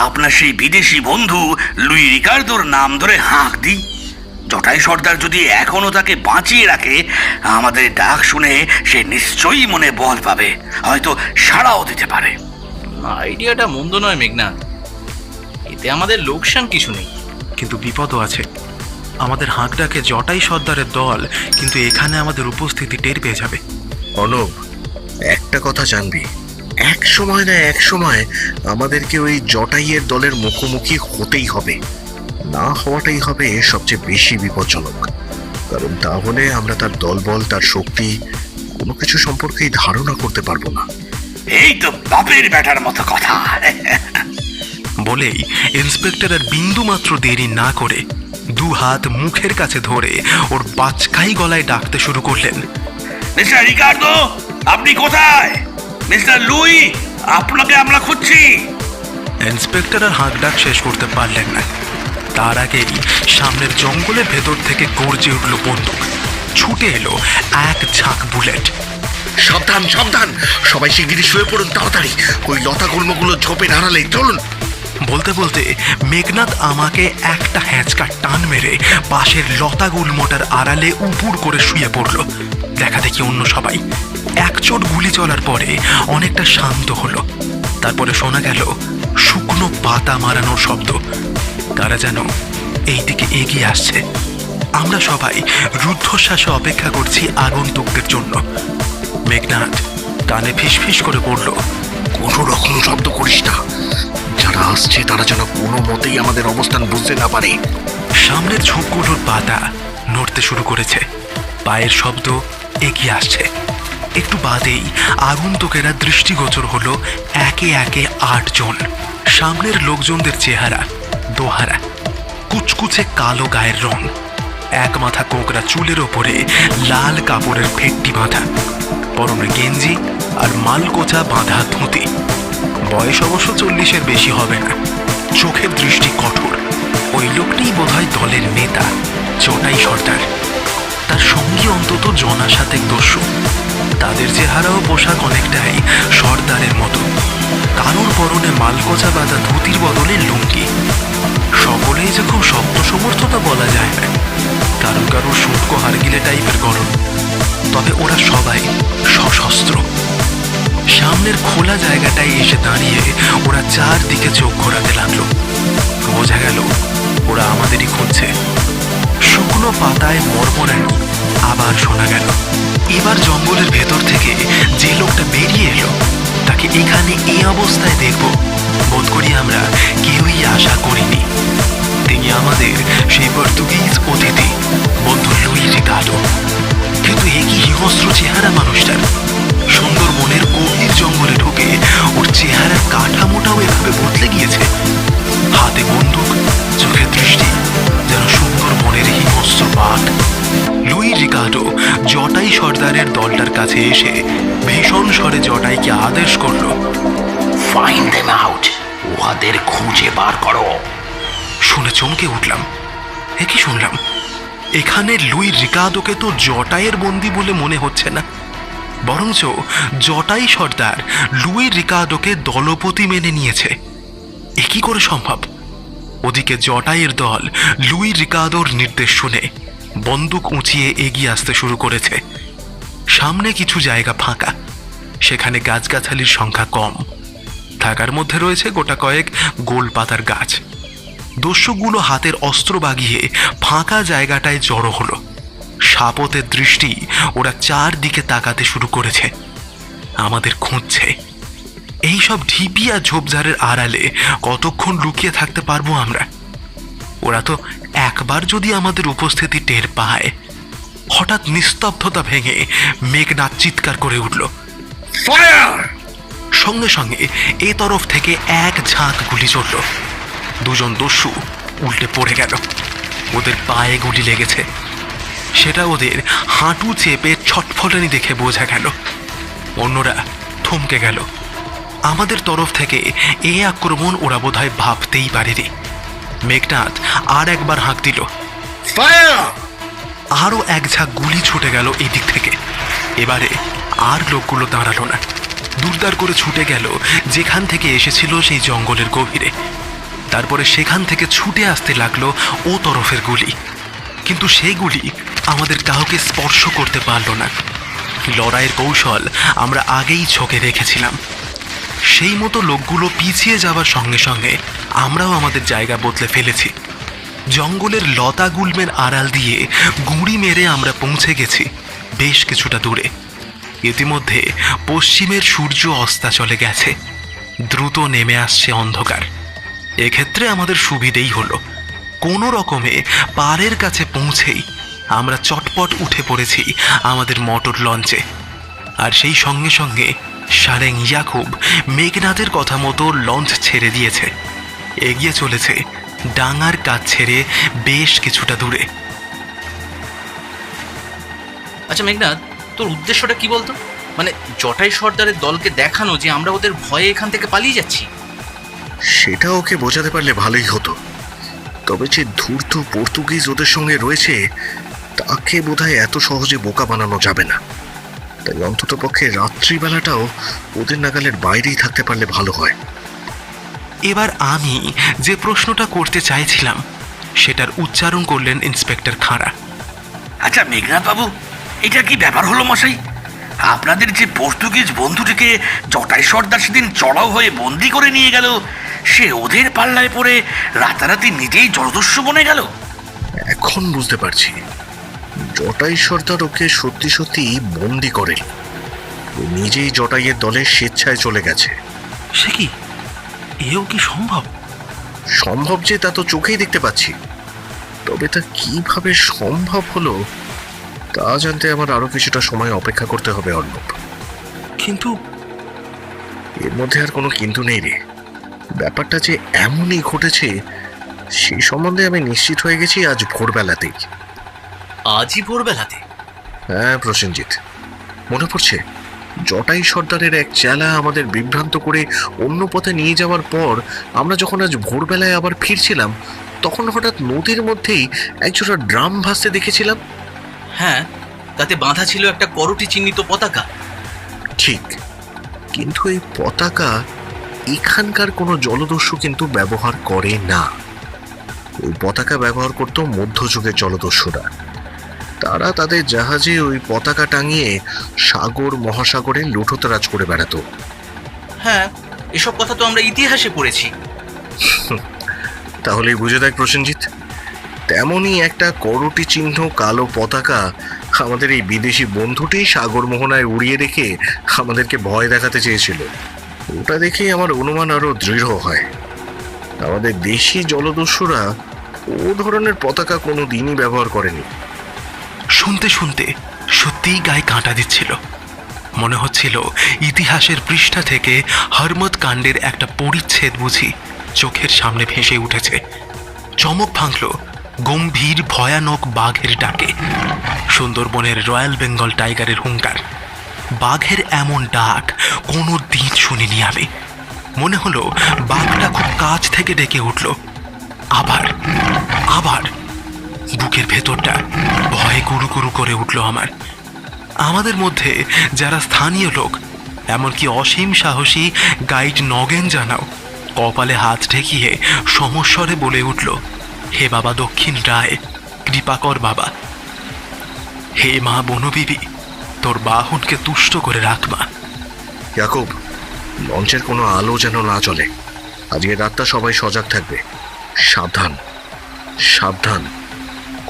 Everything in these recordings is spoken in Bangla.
আপনার সেই বিদেশি বন্ধু লুই রিকার্দোর নাম ধরে হাঁক দিই। জটাই সর্দার যদি এখনও তাকে বাঁচিয়ে রাখে আমাদের ডাক শুনে সে নিশ্চয়ই মনে বল পাবে হয়তো সাড়াও দিতে পারে। আইডিয়াটা মন্দ নয় মেঘনা। এতে আমাদের লোকসান কিছু নেই। কিন্তু বিপদও আছে। আমাদের হাঁকডাকে জটাই সর্দারের দল কিন্তু এখানে আমাদের উপস্থিতি টের পেয়ে যাবে। অনব একটা কথা জানবি। এক সময় না এক সময় আমাদেরকে ওই জটাইয়ের দলের মুখোমুখি হতেই হবে। না হওয়াটাই হবে সবচেয়ে বেশি বিপজ্জনক। কারণ তাহলে আমরা তার দলবল তার শক্তি কোনো কিছু সম্পর্কেই ধারণা করতে পারব না। এই তো বাপের ব্যাটার মতো কথা। বলেই ইন্সপেক্টর আর বিন্দু মাত্র দেরি না করে দু হাত মুখের কাছে ধরে ওর বাচকাই গলায় ডাকতে শুরু করলেন। মিস্টার রিকার্দো আপনি কোথায়? মিস্টার লুই আপনাকে আমরা খুঁজছি। ইন্সপেক্টর আর হাঁক ডাক শেষ করতে পারলেন না। তার আগেই সামনের জঙ্গলের ভেতর থেকে গর্জে উঠল বন্দুক। ছুটে এলো এক ঝাঁক বুলেট। সাবধান সাবধান! সবাই শিগগিরই শুয়ে পড়ুন তাড়াতাড়ি! ওই লতা গুল্মগুলো ঝোপে হারালে চলুন। বলতে বলতে মেঘনাথ আমাকে একটা হ্যাঁচকা টান মেরে পাশের লতা গুলমোটার আড়ালে উপুর করে শুয়ে পড়ল। দেখা দেখি অন্য সবাই। এক চোট গুলি চলার পরে অনেকটা শান্ত হলো। তারপরে শোনা গেল শুকনো পাতা মারানোর শব্দ। তারা যেন এই দিকে এগিয়ে আসছে। আমরা সবাই রুদ্ধশ্বাসে অপেক্ষা করছি আগন্তুকদের জন্য। মেঘনাথ কানে ফিসফিস করে পড়ল কোনো রকম শব্দ করিস না। যারা আসছে তারা যেন কোনো মতেই আমাদের অবস্থান বুঝতে না পারে। সামনের ঝোঁকগুলোর পাতা নড়তে শুরু করেছে। পায়ের শব্দ এগিয়ে আসছে। একটু বাদেই আগন্তুকেরা দৃষ্টিগোচর হলো একে একে আটজন। সামনের লোকজনদের চেহারা, দোহারা, কুচকুচে কালো গায়ের রং। এক মাথা কোঁকড়া চুলের ওপরে লাল কাপড়ের ফেটটি বাঁধা পরনে গেঞ্জি আর মালকোচা বাঁধা ধুতি। বয়স অবশ্য চল্লিশের বেশি হবে না। চোখের দৃষ্টি কঠোর। ওই লোকটিই বোধহয় দলের নেতা চটাই সর্দার। তার সঙ্গী অন্তত জনা সাথে দস্যু। তাদের চেহারা ও পোশাক অনেকটাই সর্দারের মতো। কারোর পরনে মালকোচা বাঁধা ধুতির বদলে লুঙ্গি। সকলেই যে খুব শক্ত সমর্থতা বলা যায় না। কারও কারও শুটকো হারগিলে টাইপের গরম। তবে ওরা সবাই সশস্ত্র। সামনের খোলা জায়গাটায় এসে দাঁড়িয়ে ওরা চারদিকে চোখ ঘোরাতে লাগল। বোঝা গেল ওরা আমাদেরই খুঁজছে। শুকনো পাতায় মরমরানি। আবার শোনা গেল। এবার জঙ্গলের ভেতর থেকে যে লোকটা বেরিয়ে এলো, তাকে এখানে এই অবস্থায় দেখব। বোধ করি আমরা কেউই আশা করিনি। তিনি আমাদের সেই পর্তুগিজ অতিথি, বন্ধু লুই রিকার্ডো কিন্তু এ কি হিংস্র চেহারা মানুষটার? সুন্দরবনের গভীর জঙ্গলে ঢুকে ওর চেহারার কাঠামোটাও এভাবে বদলে গিয়েছে। হাতে বন্দুক, চোখের দৃষ্টি যেন সুন্দরবনের হিংস্র বাঘ লুই রিকার্ডো জটাই সর্দারের দলটার কাছে এসে ভীষণ স্বরে জটাইকে আদেশ করল ফাইন্ড দেম আউট উহাদের খুঁজে বার করো। শুনে চমকে উঠলাম। এ কি শুনলাম? এখানে লুই রিকাদোকে তো জটাইয়ের বন্দি বলে মনে হচ্ছে না। বরঞ্চ জটাই সর্দার লুই রিকাদোকে দলপতি মেনে নিয়েছে। এ কি করে সম্ভব? ওদিকে জটাইয়ের দল লুই রিকাদোর নির্দেশ শুনে বন্দুক উঁচিয়ে এগিয়ে আসতে শুরু করেছে। সামনে কিছু জায়গা ফাঁকা। সেখানে গাছগাছালির সংখ্যা কম। থাকার মধ্যে রয়েছে গোটা কয়েক গোল পাতার গাছ। দস্যুগুলো হাতের অস্ত্র বাগিয়ে ফাঁকা জায়গাটায় জড়ো হলো। সাপতের দৃষ্টি ওরা চারদিকে তাকাতে শুরু করেছে। আমাদের খুঁজছে। এইসব ঢিপি আর ঝোপঝাড়ের আড়ালে কতক্ষণ লুকিয়ে থাকতে পারব আমরা? ওরা তো একবার যদি আমাদের উপস্থিতি টের পায়। হঠাৎ নিস্তব্ধতা ভেঙে মেঘনাথ চিৎকার করে উঠল। সঙ্গে সঙ্গে এ তরফ থেকে এক ঝাঁক গুলি চলল। দুজন দস্যু উল্টে পড়ে গেল। ওদের পায়ে গুলি লেগেছে। সেটা ওদের হাঁটু চেপে ছটফটানি দেখে বোঝা গেল। অন্যরা থমকে গেল। আমাদের তরফ থেকে এ আক্রমণ ওরা বোধহয় ভাবতেই পারেনি। মেঘনাথ আর একবার হাঁক দিল। আরও এক ঝাঁক গুলি ছুটে গেল এই দিক থেকে। এবারে আর লোকগুলো দাঁড়াল না। দুর্দার করে ছুটে গেল যেখান থেকে এসেছিল সেই জঙ্গলের গভীরে। তারপরে সেখান থেকে ছুটে আসতে লাগল ও তরফের গুলি। কিন্তু সেই গুলি আমাদের কাউকে স্পর্শ করতে পারল না। লড়াইয়ের কৌশল আমরা আগেই ছকে রেখেছিলাম। সেই মতো লোকগুলো পিছিয়ে যাওয়ার সঙ্গে সঙ্গে আমরাও আমাদের জায়গা বদলে ফেলেছি। জঙ্গলের লতা গুল্মের আড়াল দিয়ে গুঁড়ি মেরে আমরা পৌঁছে গেছি, বেশ কিছুটা দূরে। ইতিমধ্যে পশ্চিমের সূর্য অস্তা চলে গেছে। দ্রুত নেমে আসছে অন্ধকার। এক্ষেত্রে আমাদের সুবিধেই হলো। কোনো রকমে পাড়ের কাছে পৌঁছেই আমরা চটপট উঠে পড়েছি আমাদের মোটর লঞ্চে। আর সেই সঙ্গে সঙ্গে সারেং ইয়াকুব মেঘনাথের কথা মতো লঞ্চ ছেড়ে দিয়েছে। এগিয়ে চলেছে ডাঙার কাজ ছেড়ে বেশ কিছুটা দূরে। আচ্ছা মেঘনাথ তোর উদ্দেশ্যটা কি বলতো? মানে জটাই সর্দারের দলকে দেখানো যে আমরা ওদের ভয়ে এখান থেকে পালিয়ে যাচ্ছি। সেটা ওকে বোঝাতে পারলে ভালোই হতো। তবে যে ধূর্ত পর্তুগিজ ওদের সঙ্গে রয়েছে তাকে বোধহয় এত সহজে বোকা বানানো যাবে না। তাই অন্তত পক্ষে রাত্রিবেলাটাও ওদের নাগালের বাইরেই থাকতে পারলে ভালো হয়। এবার আমি যে প্রশ্নটা করতে চাইছিলাম সেটার উচ্চারণ করলেন ইন্সপেক্টর খাঁড়া। আচ্ছা মেঘনাথ বাবু এটা কি ব্যাপার হলো মশাই? আপনাদের যে পর্তুগিজ বন্ধুটিকে জটাই সর্দার সেদিন চড়াও হয়ে বন্দি করে নিয়ে গেল সে ওদের পাল্লায় পড়ে রাতারাতি নিজেই জলদস্যু বনে গেল? এখন বুঝতে পারছি। জটাই সর্দার ওকে সত্যি সত্যি বন্দি করে। ও নিজেই জটাইয়ের দলের স্বেচ্ছায় চলে গেছে। সে কি? এও কি সম্ভব? সম্ভব যে তা তো চোখেই দেখতে পাচ্ছি। তবে তা কীভাবে সম্ভব হলো তা জানতে আমার আরও কিছুটা সময় অপেক্ষা করতে হবে অর্ণব। কিন্তু এর মধ্যে আর কোনো কিন্তু নেই রে। ব্যাপারটা যে এমনই ঘটেছে সেই সম্বন্ধে আমি নিশ্চিত হয়ে গেছি আজ ভোরবেলাতেই। আজই ভোরবেলাতে। হ্যাঁ প্রসেনজিৎ। মনে পড়ছে জটাই সর্দারের এক চেলা আমাদের বিভ্রান্ত করে অন্য পথে নিয়ে যাওয়ার পর আমরা যখন আজ ভোরবেলায় আবার ফিরছিলাম তখন হঠাৎ নদীর মধ্যেই একজোড়া ড্রাম ভাসতে দেখেছিলাম। হ্যাঁ তাতে বাঁধা ছিল একটা করটি চিহ্নিত পতাকা। ঠিক কিন্তু এই পতাকা এখানকার কোনো জলদস্যু কিন্তু ব্যবহার করে না। ওই পতাকা ব্যবহার করতো মধ্যযুগের জলদস্যুরা। তারা তাদের জাহাজে ওই পতাকা টাঙিয়ে সাগর মহাসাগরে লুঠোতারাজ করে বেড়াতো। হ্যাঁ এসব কথা তো আমরা ইতিহাসে পড়েছি। তাহলেই বুঝে দেখ প্রসেনজিৎ তেমনই একটা করটি চিহ্ন কালো পতাকা আমাদের এই বিদেশি বন্ধুটি সাগর মোহনায় উড়িয়ে রেখে আমাদেরকে ভয় দেখাতে চেয়েছিল। ওটা দেখেই আমার অনুমান আরও দৃঢ় হয়। আমাদের দেশি জলদস্যুরা ও ধরনের পতাকা কোনো দিনই ব্যবহার করেনি। শুনতে শুনতে সত্যিই গায়ে কাঁটা দিচ্ছিল। মনে হচ্ছিল ইতিহাসের পৃষ্ঠা থেকে হরমত কাণ্ডের একটা পরিচ্ছেদ বুঝি চোখের সামনে ভেসে উঠেছে। চমক ভাঙল গম্ভীর ভয়ানক বাঘের ডাকে। সুন্দরবনের রয়্যাল বেঙ্গল টাইগারের হুঙ্কার। বাঘের এমন ডাক কোনো দিন শুনিনি আমি। মনে হলো বাঘটা খুব কাছ থেকে ডেকে উঠল। আবার আবার বুকের ভেতরটা ভয়ে গুরু কুরু করে উঠল আমার। আমাদের মধ্যে যারা স্থানীয় লোক, এমনকি অসীম সাহসী গাইড নগেন জানাও, কপালে হাত ঠেকিয়ে সমস্বরে বলে উঠল, হে বাবা দক্ষিণ রায় কৃপাকর বাবা। হে মা বনবিবি, তোর বাহনকে তুষ্ট করে রাখ মা। ইয়াকুব লঞ্চের কোনো আলো যেন না চলে। আজকে রাতটা সবাই সজাগ থাকবে। সাবধান সাবধান।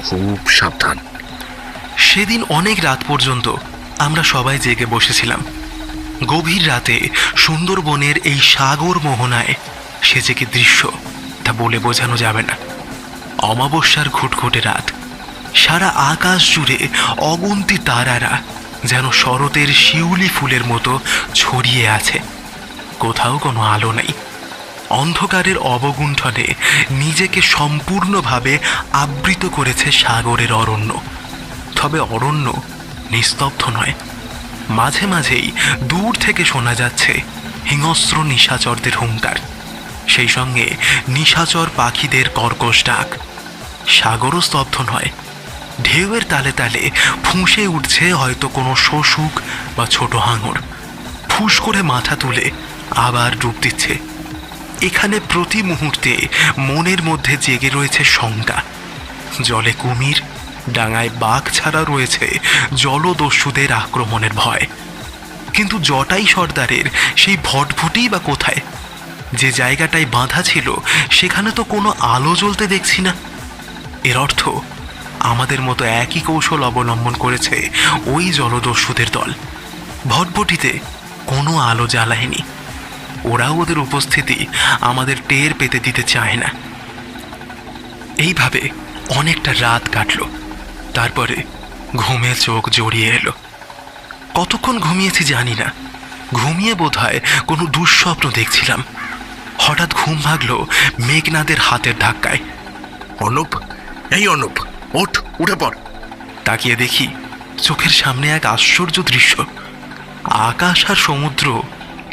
খুব সাবধান। সেদিন অনেক রাত পর্যন্ত আমরা সবাই জেগে বসেছিলাম। গভীর রাতে সুন্দরবনের এই সাগর মোহনায় সে যে কি দৃশ্য, তা বলে বোঝানো যাবে না। অমাবস্যার ঘুটঘুটে রাত, সারা আকাশ জুড়ে অগুন্তি তারারা যেন শরতের শিউলি ফুলের মতো ছড়িয়ে আছে। কোথাও কোনো আলো নেই। অন্ধকারের অবগুণ্ঠনে নিজেকে সম্পূর্ণভাবে আবৃত করেছে সাগরের অরণ্য। তবে অরণ্য নিস্তব্ধ নয়। মাঝে মাঝেই দূর থেকে শোনা যাচ্ছে হিংস্র নিশাচরদের হুঙ্কার। সেই সঙ্গে নিশাচর পাখিদের কর্কশ ডাক। সাগরও স্তব্ধ নয়। ঢেউয়ের তালে তালে ফুঁসে উঠছে হয়তো কোনো শোষুক বা ছোট হাঙর। ফুস করে মাথা তুলে আবার ডুব দিচ্ছে। এখানে প্রতি মুহূর্তে মনের মধ্যে জেগে রয়েছে শঙ্কা। জলে কুমির, ডাঙায় বাঘ ছাড়া রয়েছে জলদস্যুদের আক্রমণের ভয়। কিন্তু জটাই সর্দারের সেই ভটভটিই বা কোথায়? যে জায়গাটায় বাঁধা ছিল, সেখানে তো কোনো আলো জ্বলতে দেখছি না। এর অর্থ, আমাদের মতো একই কৌশল অবলম্বন করেছে ওই জলদস্যুদের দল। ভটভটিতে কোনো আলো জ্বালায়নি। ওরাও ওদের উপস্থিতি আমাদের টের পেতে দিতে চায় না। এইভাবে অনেকটা রাত কাটলো। তারপরে ঘুমে চোখ জড়িয়ে এলো। কতক্ষণ ঘুমিয়েছি জানি না। ঘুমিয়ে বোধ হয় কোনো দুঃস্বপ্ন দেখছিলাম। হঠাৎ ঘুম ভাগলো মেঘনাদের হাতের ধাক্কায়। অনুপ এই অনুপ ওঠ উঠে পড়। তাকিয়ে দেখি চোখের সামনে এক আশ্চর্য দৃশ্য। আকাশ আর সমুদ্র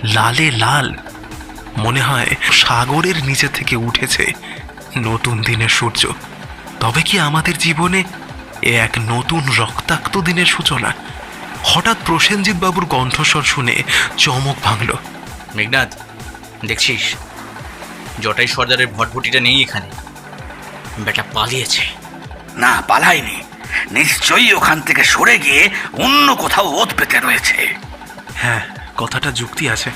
লালে লাল। মনে হয় সাগরের নিচে থেকে উঠেছে নতুন দিনের সূর্য। তবে কি আমাদের জীবনে এ এক নতুন রক্তাক্ত দিনের সূচনা? হঠাৎ প্রসেনজিৎ বাবুর কণ্ঠস্বর শুনে চমক ভাঙল। মেঘনাদ দেখছিস? জটাই সর্দারের ভটভটিটা নেই এখানে। বেটা পালিয়েছে। না পালায়নি। নিশ্চয়ই ওখান থেকে সরে গিয়ে অন্য কোথাও ওত পেতে রয়েছে। হ্যাঁ কথাটা যুক্তি আছে।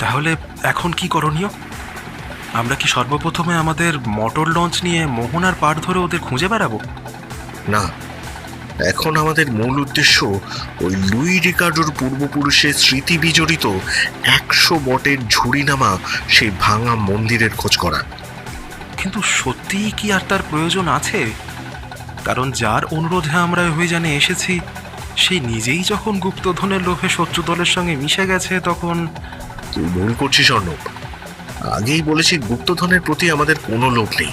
তাহলে এখন কি করণীয়? আমরা কি সর্বপ্রথমে আমাদের মোটর লঞ্চ নিয়ে মোহনার পাড় ধরে ওদের খুঁজে বেড়াবো? না। এখন আমাদের মূল উদ্দেশ্য ওই লুই রিকার্ডোর পূর্বপুরুষের স্মৃতি বিজড়িত একশো বটের ঝুড়ি নামা সেই ভাঙা মন্দিরের খোঁজ করা। কিন্তু সত্যিই কি আর তার প্রয়োজন আছে? কারণ যার অনুরোধে আমরা ওই অভিযানে এসেছি সে নিজেই যখন গুপ্তধনের লোভে শত্রু দলের সঙ্গে মিশে গেছে তখন তুই ভুল করছিস অর্ণব? আগেই বলেছি গুপ্তধনের প্রতি আমাদের কোনো লোভ নেই।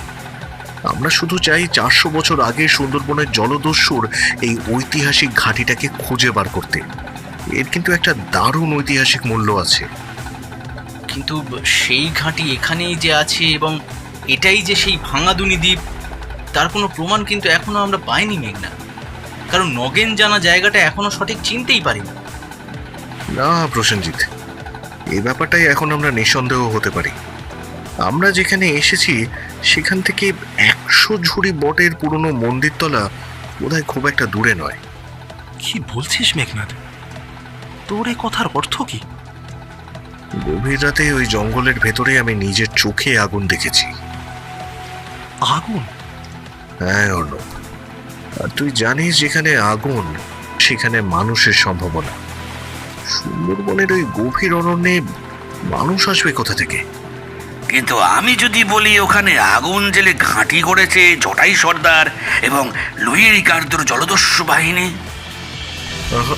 আমরা শুধু চাই চারশো বছর আগে সুন্দরবনের জলদস্যুর এই ঐতিহাসিক ঘাঁটিটাকে খুঁজে বার করতে। এর কিন্তু একটা দারুণ ঐতিহাসিক মূল্য আছে। কিন্তু সেই ঘাঁটি এখানেই যে আছে এবং এটাই যে সেই ভাঙাদুনি দ্বীপ তার কোনো প্রমাণ কিন্তু এখনও আমরা পাইনি মেঘনা। কারণ নগেন জানা জায়গাটা এখনও সঠিক চিনতেই পারিনি। না প্রসেনজিৎ এই ব্যাপারটাই এখন আমরা নিঃসন্দেহ হতে পারি। আমরা যেখানে এসেছি সেখান থেকে একশো ঝুড়ি বটের পুরনো মন্দিরতলা বোধহয় খুব একটা দূরে নয়। কি বলছিস মেঘনাথ তোর এই কথার অর্থ কি? গভীর রাতে ওই জঙ্গলের ভেতরে আমি নিজের চোখে আগুন দেখেছি। আগুন? হ্যাঁ অর্ণব। তুই জানিস যেখানে আগুন সেখানে মানুষের সম্ভাবনা। সুন্দরবনের ওই গভীর অরণ্যে মানুষ আসবে কোথা থেকে? কিন্তু আমি যদি বলি ওখানে আগুন জেলে ঘাঁটি করেছে জটাই সর্দার এবং লুই রিকার্দোর জলদস্যু বাহিনী। আহা,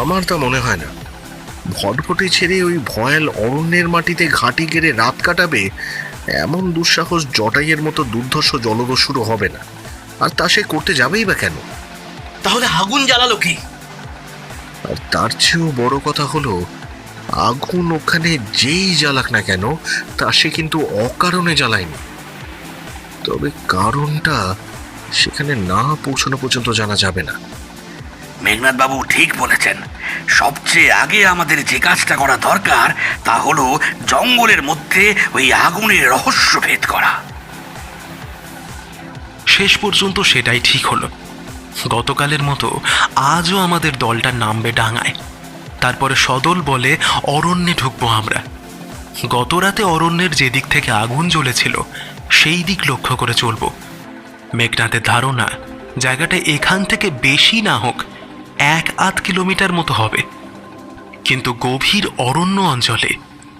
আমার তা মনে হয় না। ভটভটি ছেড়ে ওই ভয়াল অরণ্যের মাটিতে ঘাঁটি গেড়ে রাত কাটাবে এমন দুঃসাহস জটাইয়ের মতো দুর্ধর্ষ জলদস্যুরও হবে না। আর তা সে করতে যাবেই বা কেন? তাহলে আগুন জ্বালালো কি? আর তার চেয়েও বড় কথা হলো আগুন ওখানে যেই জ্বালাক না কেন তা সে কিন্তু অকারণে জ্বালায়নি। তবে কারণটা সেখানে না পৌঁছানো পর্যন্ত জানা যাবে না। মেঘনাথ বাবু ঠিক বলেছেন। সবচেয়ে আগে আমাদের যে কাজটা করা দরকার তা হলো জঙ্গলের মধ্যে ওই আগুনের রহস্য ভেদ করা। শেষ পর্যন্ত সেটাই ঠিক হলো। গতকালের মতো আজও আমাদের দলটা নামবে ডাঙায়। তারপরে সদল বলে অরণ্যে ঢুকবো আমরা। গত রাতে অরণ্যের যে দিক থেকে আগুন জ্বলেছিল, সেই দিক লক্ষ্য করে চলব। মেঘনাথের ধারণা, জায়গাটা এখান থেকে বেশি না হোক, এক আধ কিলোমিটার মতো হবে। কিন্তু গভীর অরণ্য অঞ্চলে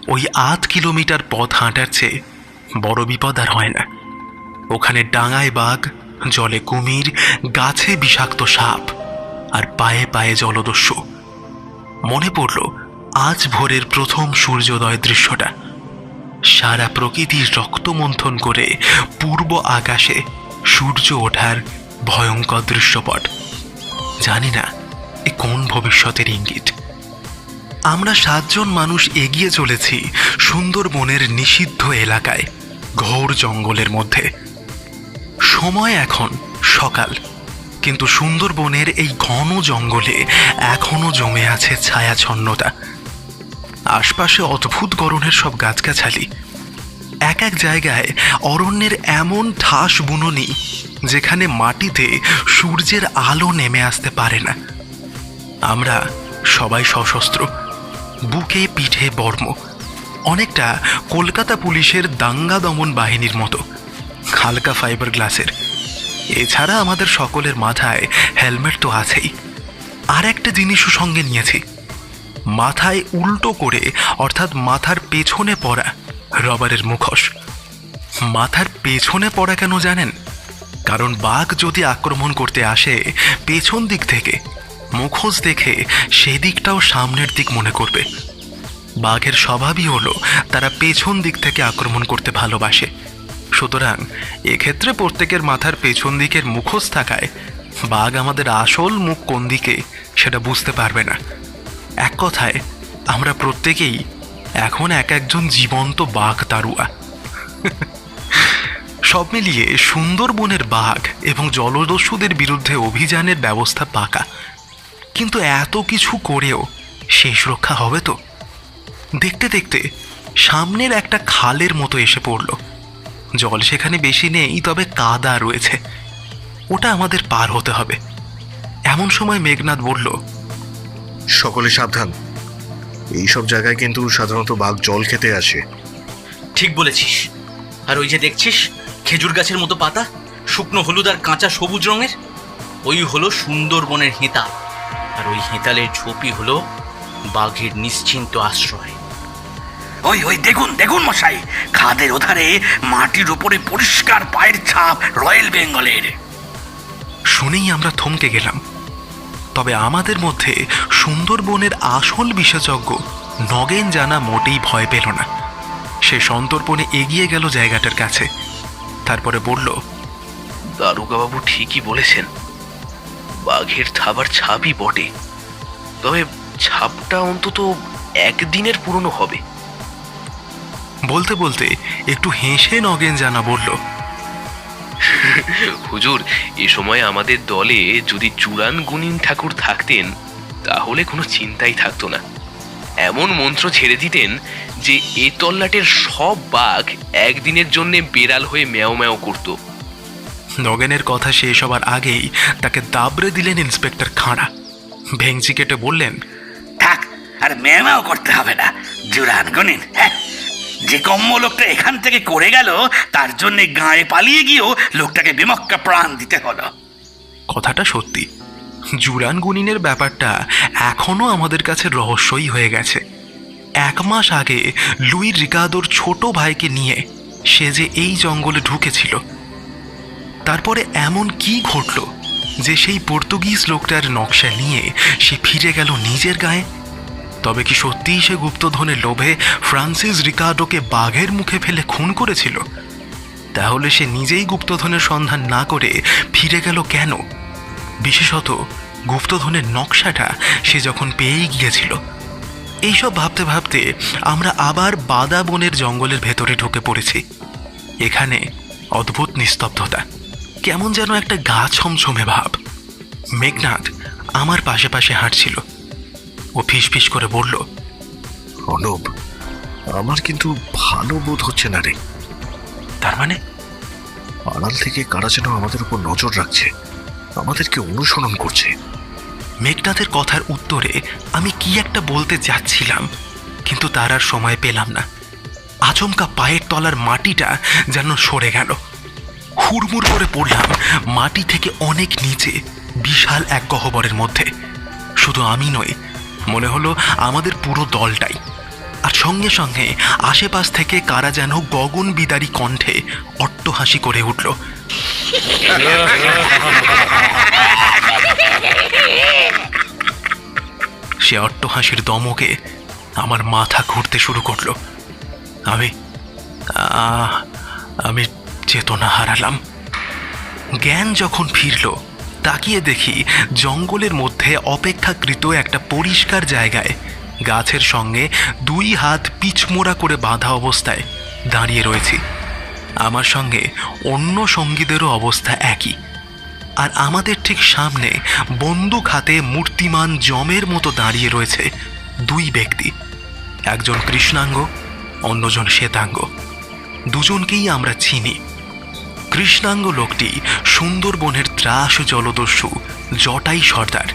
ওই আধ কিলোমিটার পথ হাঁটার চেয়ে বড় বিপদ আর হয় না। ওখানে ডাঙায় বাঘ, জলে কুমির, গাছে বিষাক্ত সাপ আর পায়ে পায়ে জলদস্যু। মনে পড়ল, আজ ভোরের প্রথম সূর্যোদয় দৃশ্যটা। সারা প্রকৃতির রক্তমন্থন করে পূর্ব আকাশে সূর্য ওঠার ভয়ঙ্কর দৃশ্যপট। জানি না এ কোন ভবিষ্যতের ইঙ্গিত। আমরা সাতজন মানুষ এগিয়ে চলেছি সুন্দরবনের নিষিদ্ধ এলাকায়, ঘোর জঙ্গলের মধ্যে। সময় এখন সকাল। কিন্তু সুন্দরবনের এই ঘন জঙ্গলে এখনও জমে আছে ছায়াছন্নতা। আশপাশে অদ্ভুত গরনের সব গাছগাছালি। এক এক জায়গায় অরণ্যের এমন ঠাস বুননি যেখানে মাটিতে সূর্যের আলো নেমে আসতে পারে না। আমরা সবাই সশস্ত্র, বুকে পিঠে বর্ম, অনেকটা কলকাতা পুলিশের দাঙ্গা দমন বাহিনীর মতো। হালকা ফাইবার গ্লাসের এছাড়া আমাদের সকলের মাথায় হেলমেট তো আছেই। আর একটা জিনিসও সঙ্গে নিয়েছি। মাথায় উল্টো করে, অর্থাৎ মাথার পেছনে পড়া রবারের মুখোশ। মাথার পেছনে পড়া কেন জানেন? কারণ বাঘ যদি আক্রমণ করতে আসে, পেছন দিক থেকে, মুখোশ দেখে সেদিকটাও সামনের দিক মনে করবে। বাঘের স্বভাবই হলো, তারা পেছন দিক থেকে আক্রমণ করতে ভালোবাসে। সুতরাং এক্ষেত্রে প্রত্যেকের মাথার পেছন দিকের মুখোশ থাকায় বাঘ আমাদের আসল মুখ কোন দিকে সেটা বুঝতে পারবে না। এক কথায়, আমরা প্রত্যেকেই এখন এক একজন জীবন্ত বাঘ তারুয়া। সব মিলিয়ে সুন্দরবনের বাঘ এবং জলদস্যুদের বিরুদ্ধে অভিযানের ব্যবস্থা পাকা। কিন্তু এত কিছু করেও শেষ রক্ষা হবে তো? দেখতে দেখতে সামনের একটা খালের মতো এসে পড়ল। জল সেখানে বেশি নেই তবে কাদা রয়েছে। ওটা আমাদের পার হতে হবে। এমন সময় মেঘনাথ বলল সকলে সাবধান। এইসব জায়গায় কিন্তু সাধারণত বাঘ জল খেতে আসে। ঠিক বলেছিস। আর ওই যে দেখছিস খেজুর গাছের মতো পাতা শুকনো হলুদ আর কাঁচা সবুজ রঙের? ওই হলো সুন্দরবনের হেঁতা আর ওই হেঁতালের ঝোপই হলো বাঘের নিশ্চিন্ত আশ্রয়। ওই ওই দেখুন দেখুন মশাই। খাদের ওধারে মাটির উপরে পরিষ্কার পায়ের ছাপ রয়্যাল বেঙ্গলের। শুনেই আমরা থমকে গেলাম। তবে আমাদের মধ্যে সুন্দরবনের আসল বিশেষজ্ঞ নগেন জানা মোটেই ভয় পেল না। সে সন্তর্পণে এগিয়ে গেল জায়গাটার কাছে। তারপরে বলল দারুগাবাবু ঠিকই বলেছেন বাঘের থাবার ছাপই বটে। তবে ছাপটা অন্তত একদিনের পুরনো হবে। বলতে বলতে একটু হেসে নগেন জানা বলল হুজুর এ সময় আমাদের দলে যদি চূড়ান গুণিন ঠাকুর থাকতেন তাহলে কোনো চিন্তাই থাকতো না। এমন মন্ত্র ছেড়ে দিতেন যে এ তল্লাটের সব বাঘ একদিনের জন্য বেড়াল হয়ে ম্যাও ম্যাও করতো। নগেনের কথা শেষ হবার আগেই তাকে দাবড়ে দিলেন ইন্সপেক্টর খাঁড়া। ভেংচি কেটে বললেন থাক আর ম্যামাও করতে হবে না। জুরান গনিন হ্যাঁ? যে কম্ম লোকটা এখান থেকে করে গেল, তার জন্য গায়ে পালিয়ে গিয়েও লোকটাকে বিমক্কা প্রাণ দিতে হলো। কথাটা সত্যি। জুরান গুনিনের ব্যাপারটা এখনও আমাদের কাছে রহস্যই হয়ে গেছে। এক মাস আগে লুই রিকাদোর ছোট ভাইকে নিয়ে সে যে এই জঙ্গলে ঢুকেছিল, তারপরে এমন কি ঘটল যে সেই পর্তুগিজ লোকটার নকশা নিয়ে সে ফিরে গেল নিজের গায়ে? তবে কি সত্যিই সে গুপ্তধনের লোভে ফ্রান্সিস রিকার্ডোকে বাঘের মুখে ফেলে খুন করেছিল? তাহলে সে নিজেই গুপ্তধনের সন্ধান না করে ফিরে গেল কেন? বিশেষত গুপ্তধনের নকশাটা সে যখন পেয়েই গিয়েছিল। এইসব ভাবতে ভাবতে আমরা আবার বাদা বনের জঙ্গলের ভেতরে ঢুকে পড়েছি। এখানে অদ্ভুত নিস্তব্ধতা। কেমন যেন একটা গা ছমছমে ভাব। মেঘনাথ আমার পাশে পাশে হাঁটছিল। ও ফিস ফিস করে বলল অনব আমার কিন্তু ভালো বোধ হচ্ছে না রে। তার মানে? আড়াল থেকে কারা যেন আমাদের উপর নজর রাখছে আমাদেরকে অনুসরণ করছে। মেঘনাথের কথার উত্তরে আমি কি একটা বলতে যাচ্ছিলাম কিন্তু তার আর সময় পেলাম না। আচমকা পায়ের তলার মাটিটা যেন সরে গেল। হুড়মুড় করে পড়লাম মাটি থেকে অনেক নিচে বিশাল এক গহ্বরের মধ্যে। শুধু আমি নই মনে হলো আমাদের পুরো দলটাই। আর সঙ্গে সঙ্গে আশেপাশ থেকে কারা যেন গগন বিদারী কণ্ঠে অট্টহাসি করে উঠল। সে অট্টহাসির দমকে আমার মাথা ঘুরতে শুরু করল। আমি আমি চেতনা হারালাম। জ্ঞান যখন ফিরল তাকিয়ে দেখি জঙ্গলের মধ্যে অপেক্ষাকৃত একটা পরিষ্কার জায়গায়। গাছের সঙ্গে দুই হাত পিচমোড়া করে বাঁধা অবস্থায় দাঁড়িয়ে রয়েছি। আমার সঙ্গে অন্য সঙ্গীদেরও অবস্থা একই। আর আমাদের ঠিক সামনে বন্দুক হাতে মূর্তিমান জমের মতো দাঁড়িয়ে রয়েছে দুই ব্যক্তি। একজন কৃষ্ণাঙ্গ, অন্যজন শ্বেতাঙ্গ। দুজনকেই আমরা চিনি। কৃষ্ণাঙ্গ লোকটি সুন্দরবনের ত্রাস জলদস্যু জটাই সর্দার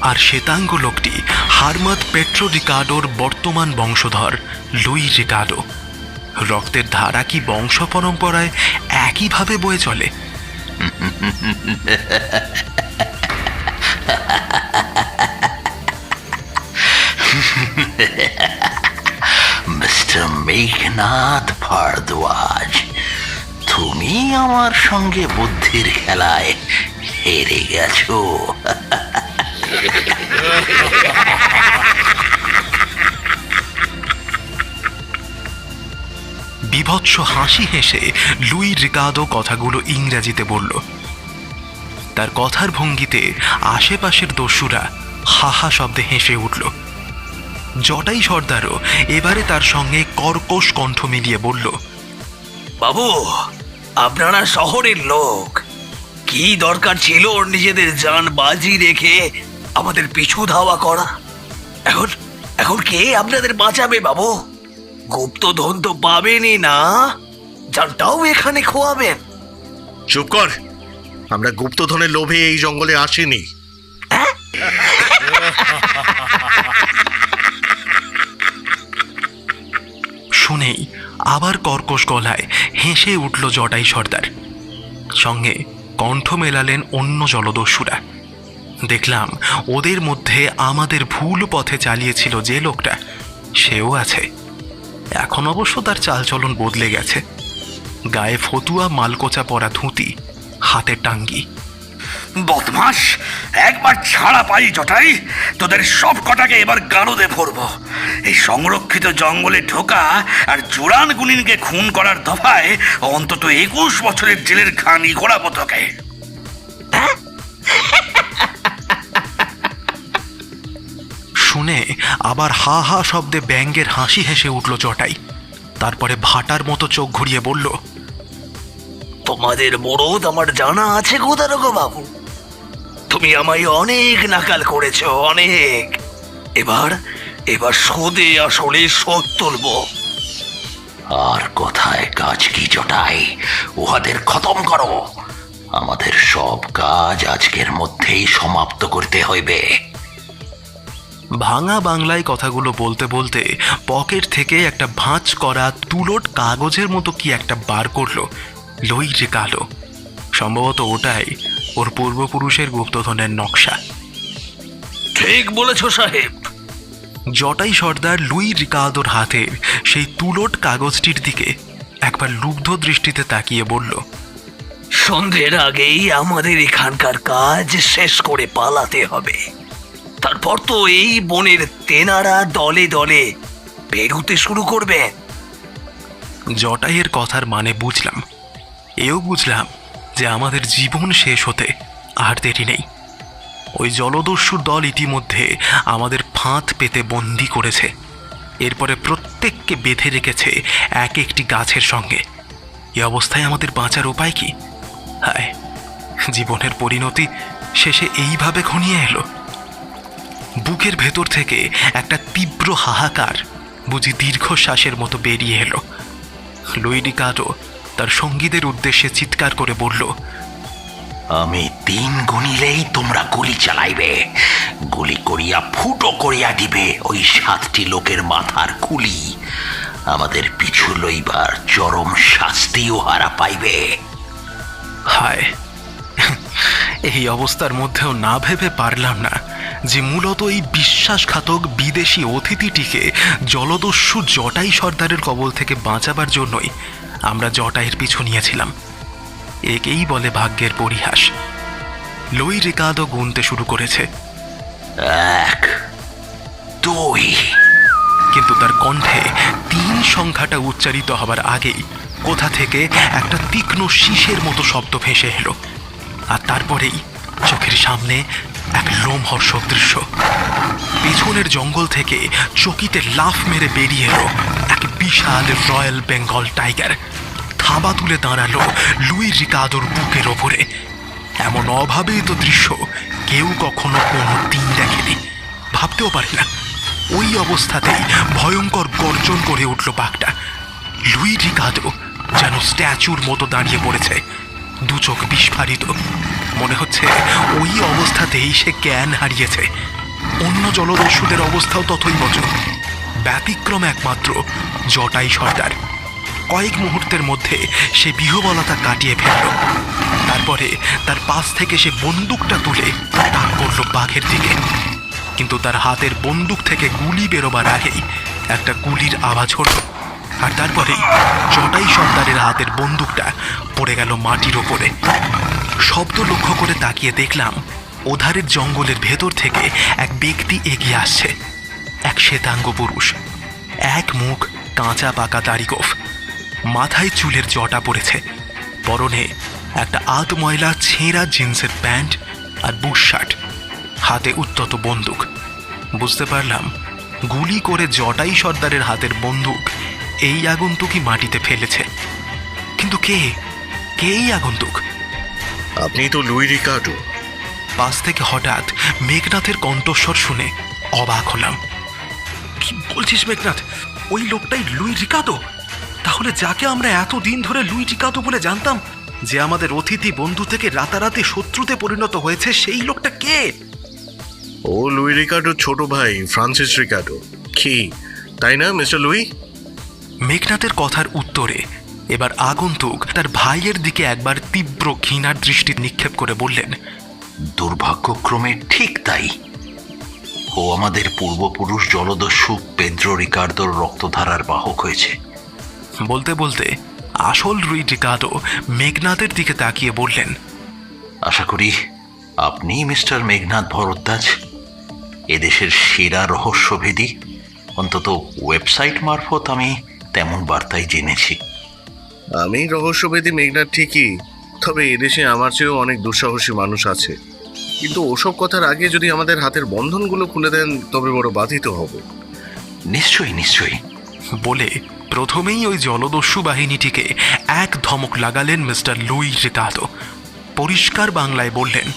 আর শ্বেতাঙ্গ লোকটি হারমত পেট্রো রিকার্ডোর বর্তমান বংশধর লুই রিকার্ডো। রক্তের ধারা কি বংশ পরম্পরায় একইভাবে বয়ে চলে? মিস্টার মেঘনাথ ভারদ্বাজ। তুমি আমার সঙ্গে বুদ্ধির খেলায় হেরে গেছো। বিভৎস হাসি হেসে লুই রিকার্ডো কথাগুলো ইংরেজিতে বলল। তার কথার ভঙ্গিতে আশেপাশের দস্যুরা হাহা শব্দে হেসে উঠল। জটাই সর্দারও এবারে তার সঙ্গে কর্কশ কণ্ঠ মিলিয়ে বলল বাবু আপনারা শহরের লোক। কি দরকার ছিল ওর নিজেদের যান বাজি রেখে আমাদের পিছু ধাওয়া করা? এখন এখন কে আপনাদের বাঁচাবে বাবু? গুপ্তধন তো পাবেনই না। যানটাও এখানে খোয়াবেন। চুপ কর। আমরা গুপ্তধনের লোভে এই জঙ্গলে আসিনি। শুনেই আবার কর্কশ গলায় হেসে উঠল জটাই সর্দার। সঙ্গে কণ্ঠ মেলালেন অন্য জলদস্যুরা। দেখলাম ওদের মধ্যে আমাদের ভুল পথে চালিয়েছিল যে লোকটা, সেও আছে। এখন অবশ্য তার চালচলন বদলে গেছে। গায়ে ফতুয়া মালকোচা পরা ধুতি, হাতে টাঙ্গি। বদমাস একবার ছাড়া পাই জটাই তোদের সব কটাকে এবার গারদে ভরবো। এই সংরক্ষিত জঙ্গলে ঢোকা আর জোরান গুনিনকে খুন করার দফায় অন্তত একুশ বছরের জেলের ঘানি ঘোরাবো তোকে। শুনে আবার হা হা শব্দে ব্যাঙ্গের হাসি হেসে উঠল জটাই। তারপরে ভাটার মতো চোখ ঘুরিয়ে বলল তোমাদের মরদ আমার জানা আছে গোদারগো বাবু তুমি আমায় অনেক নাকাল করেছ, অনেক। এবার এবার সোদে আসলে শোধ তুলবো। আর কোথায় কাজ কি জটাই উহাদের খতম করো। আমাদের সব কাজ আজকের মধ্যেই সমাপ্ত করতে হইবে। ভাঙা বাংলায় কথাগুলো বলতে বলতে পকেট থেকে একটা ভাঁজ করা তুলোট কাগজের মতো কি একটা বার করল, লই যে কালো। সম্ভবত ওটাই ওর পূর্বপুরুষের গুপ্তধনের নকশা। ঠিক বলেছ সাহেব। জটাই সর্দার লুই রিকাদোর হাতের সেই তুলোট কাগজটির দিকে একবার লুব্ধ দৃষ্টিতে তাকিয়ে বলল সন্ধ্যের আগেই আমাদের এখানকার কাজ শেষ করে পালাতে হবে। তারপর তো এই বনের তেনারা দলে দলে বেরুতে শুরু করবে জটাইয়ের কথার মানে বুঝলাম। এও বুঝলাম যে আমাদের জীবন শেষ হতে আর দেরি নেই। ওই জলদস্যুর দল ইতিমধ্যে আমাদের ফাঁদ পেতে বন্দি করেছে। এরপরে প্রত্যেককে বেঁধে রেখেছে এক একটি গাছের সঙ্গে। এ অবস্থায় আমাদের বাঁচার উপায় কি? হায়, জীবনের পরিণতি শেষে এইভাবে ঘনিয়ে এলো। বুকের ভেতর থেকে একটা তীব্র হাহাকার বুঝি দীর্ঘশ্বাসের মতো বেরিয়ে এলো। লুইডি কাটো তার সঙ্গীদের উদ্দেশ্যে চিৎকার করে বলল, আমি তিন গুনিলেই তোমরা গুলি চালাইবে। গুলি করিয়া ফুটো করিয়া দিবে ওই সাতটি লোকের মাথার কুলি। আমাদের পিছু লইবার চরম শাস্তিও হারা পাইবে। হায়, এই অবস্থার মধ্যেও না ভেবে পারলাম না যে মূলত এই বিশ্বাসঘাতক বিদেশি অতিথিটিকে জলদস্যু জটাই সর্দারের কবল থেকে বাঁচাবার জন্যই আমরা জটাইয়ের পিছু নিয়েছিলাম। একেই বলে ভাগ্যের পরিহাস। লই রেকাদো গুনতে শুরু করেছে। এক দুই। কিন্তু তার কণ্ঠে তিন সংখ্যাটা উচ্চারিত হবার আগেই কোথা থেকে একটা তীক্ষ্ণ শীষের মতো শব্দ ভেসে এলো। আর তারপরেই চোখের সামনে এক লোমহর্ষক দৃশ্য। পেছনের জঙ্গল থেকে চকিতে লাফ মেরে বেরিয়ে এলো এক বিশাল রয়্যাল বেঙ্গল টাইগার। থাবা তুলে দাঁড়াল লুই রিকাদোর বুকের ওপরে। এমন অভাবিত দৃশ্য, কেউ কখনো কোনো দিন দেখেনি। ভাবতেও পারি না, ওই অবস্থাতেই ভয়ঙ্কর গর্জন করে উঠল বাঘটা লুই রিকাদো যেন স্ট্যাচুর মতো দাঁড়িয়ে পড়েছে, দু চোখ বিস্ফারিত। মনে হচ্ছে ওই অবস্থাতেই সে জ্ঞান হারিয়েছে। অন্য জলদস্যুদের অবস্থাও ততই বছর ব্যতিক্রম একমাত্র জটাই সর্দার। কয়েক মুহূর্তের মধ্যে সে বিহবলতা কাটিয়ে ফেলল। তারপরে তার পাশ থেকে সে বন্দুকটা তুলে তাক করল বাঘের দিকে। কিন্তু তার হাতের বন্দুক থেকে গুলি বেরোবার আগেই একটা গুলির আওয়াজ হলো। আর তারপরেই জটাই সর্দারের হাতের বন্দুকটা পড়ে গেল মাটির ওপরে। শব্দ লক্ষ্য করে তাকিয়ে দেখলাম, ওধারের জঙ্গলের ভেতর থেকে এক ব্যক্তি এগিয়ে আসছে। এক শ্বেতাঙ্গ পুরুষ এক মুখ কাঁচা পাকা দাড়িগোফ মাথায় চুলের জটা পড়েছে পরনে একটা আধ ময়লা ছেঁড়া জিন্সের প্যান্ট আর বুশ শার্ট হাতে উত্তত বন্দুক। বুঝতে পারলাম গুলি করে জটাই সর্দারের হাতের বন্দুক এই আগন্তুকই মাটিতে ফেলেছে। কিন্তু কে? কে এই আগন্তুক? আপনি তো লুই রিকার্ডো। পাশ থেকে হঠাৎ মেঘনাথের কণ্ঠস্বর শুনে অবাক হলাম। কি বলছিস মেঘনাথ? ওই লোকটাই লুই রিকাতো? তাহলে যাকে আমরা এত দিন ধরে লুই রিকাতো বলে জানতাম যে আমাদের অতিথি বন্ধু থেকে রাতারাতি শত্রুতে পরিণত হয়েছে সেই লোকটা কে? ও লুই রিকার্ডোর ছোট ভাই ফ্রান্সিস রিকার্ডো কি? তাই না মিস্টার লুই? মেঘনাথের কথার উত্তরে এবার আগন্তুক তার ভাইয়ের দিকে একবার তীব্র ঘৃণার দৃষ্টি নিক্ষেপ করে বললেন দুর্ভাগ্যক্রমে ঠিক তাই। ও আমাদের পূর্বপুরুষ জলদস্যু পেদ্রো রিকার্দোর রক্তধারার বাহক হয়েছে। বলতে বলতে আসল রুই রিকার্ডো মেঘনাথের দিকে তাকিয়ে বললেন আশা করি আপনি মিস্টার মেঘনাথ ভরদ্বাজ এদেশের সেরা রহস্যভেদী অন্তত ওয়েবসাইট মারফত আমি তেমন বার্তাই জেনেছি। আমি রহস্যভেদী মেঘনাথ ঠিকই তবে এদেশে আমার চেয়েও অনেক দুঃসাহসী মানুষ আছে। কিন্তু ওসব কথার আগে যদি আমাদের হাতের বন্ধনগুলো খুলে দেন তবে বড় বাধিত হব। নিশ্চয়ই নিশ্চয়ই। বলে প্রথমেই ওই জলদস্যু বাহিনীটিকে এক ধমক লাগালেন মিস্টার লুই রিকার্ডো পরিষ্কার বাংলায় বললেন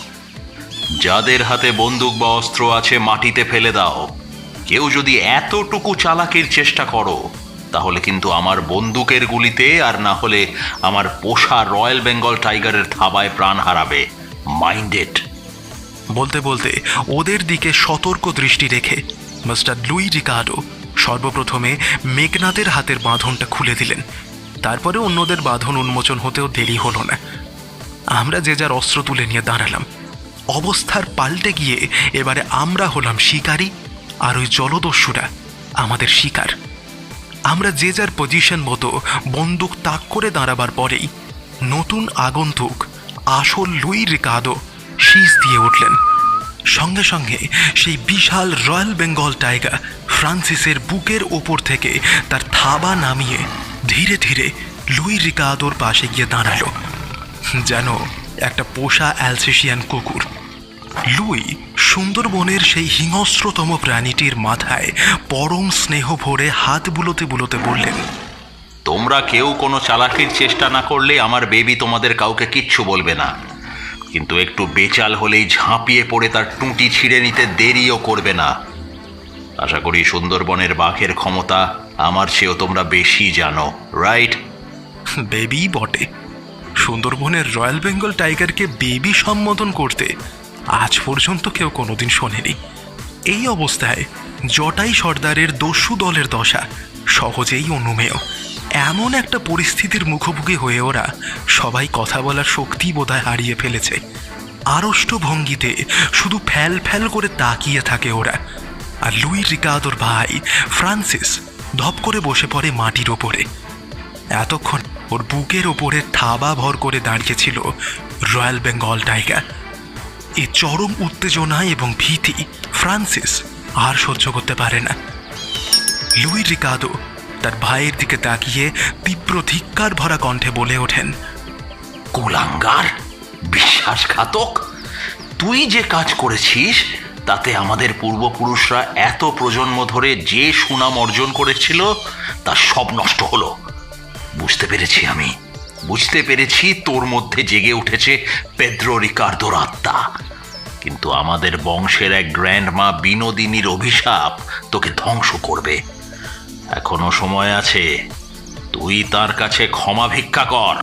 যাদের হাতে বন্দুক বা অস্ত্র আছে মাটিতে ফেলে দাও। কেউ যদি এতটুকু চালাকির চেষ্টা করো তাহলে কিন্তু আমার বন্দুকের গুলিতে আর না হলে আমার পোষা রয়্যাল বেঙ্গল টাইগারের থাবায় প্রাণ হারাবে। মাইন্ডেড। বলতে বলতে ওদের দিকে সতর্ক দৃষ্টি রেখে মিস্টার লুই রিকার্ডো সর্বপ্রথমে মেঘনাথের হাতের বাঁধনটা খুলে দিলেন। তারপরে অন্যদের বাঁধন উন্মোচন হতেও দেরি হলো না। আমরা যে যার অস্ত্র তুলে নিয়ে দাঁড়ালাম। অবস্থার পাল্টে গিয়ে এবারে আমরা হলাম শিকারী আর ওই জলদস্যুরা আমাদের শিকার। আমরা যে যার পজিশন মতো বন্দুক তাক করে দাঁড়াবার পরেই নতুন আগন্তুক আসল লুই রিকার্ডো শীষ দিয়ে উঠলেন। সঙ্গে সঙ্গে সেই বিশাল রয়্যাল বেঙ্গল টাইগার ফ্রান্সিসের বুকের ওপর থেকে তার থাবা নামিয়ে ধীরে ধীরে লুই রিকার্ডোর পাশে গিয়ে দাঁড়াল। যেন একটা পোষা অ্যালসেশিয়ান কুকুর। লুই সুন্দরবনের সেই হিংস্রতম প্রাণীটির মাথায় পরম স্নেহ ভরে হাত বুলোতে বুলোতে বললেন, তোমরা কেউ কোনো চালাকির চেষ্টা না করলে আমার বেবি তোমাদের কাউকে কিচ্ছু বলবে না। কিন্তু একটু বেচাল হলেই ঝাঁপিয়ে পড়ে তার টুঁটি ছিঁড়ে নিতে দেরিও করবে না। আশা করি সুন্দরবনের বাঘের ক্ষমতা আমার চেয়েও তোমরা বেশি জানো, রাইট? বেবি বটে। সুন্দরবনের রয়্যাল বেঙ্গল টাইগারকে বেবি সম্বোধন করতে আজ পর্যন্ত কেউ কোনোদিন শোনেনি। এই অবস্থায় জটাই সর্দারের দস্যু দলের দশা সহজেই অনুমেয়। এমন একটা পরিস্থিতির মুখোমুখি হয়ে ওরা সবাই কথা বলার শক্তি বোধহয় হারিয়ে ফেলেছে। আড়ষ্ট ভঙ্গিতে শুধু ফ্যাল ফ্যাল করে তাকিয়ে থাকে ওরা। আর লুই রিকাদোর ভাই, ফ্রান্সিস, ধপ করে বসে পড়ে মাটির ওপরে। এতক্ষণ ওর বুকের ওপরে থাবা ভর করে দাঁড়িয়েছিল রয়্যাল বেঙ্গল টাইগার। এই চরম উত্তেজনা এবং ভীতি ফ্রান্সিস আর সহ্য করতে পারে না। লুই রিকাদো তার ভাইয়ের দিকে তাকিয়ে তীব্র ধিক্কার ভরা কণ্ঠে বলে ওঠেন, কুলাঙ্গার, বিশ্বাসঘাতক, তুই যে কাজ করেছিস, তাতে আমাদের পূর্বপুরুষরা এত প্রজন্ম ধরে যে সুনাম অর্জন করেছিল, তা সব নষ্ট হলো। বুঝতে পেরেছি আমি। বুঝতে পেরেছি তোর মধ্যে জেগে উঠেছে পেদ্রো রিকার্দোর আত্মা। কিন্তু আমাদের বংশের এক গ্র্যান্ডমা বিনোদিনীর অভিশাপ তোকে ধ্বংস করবে। এখনও সময় আছে। তুই তার কাছে ক্ষমা ভিক্ষা কর।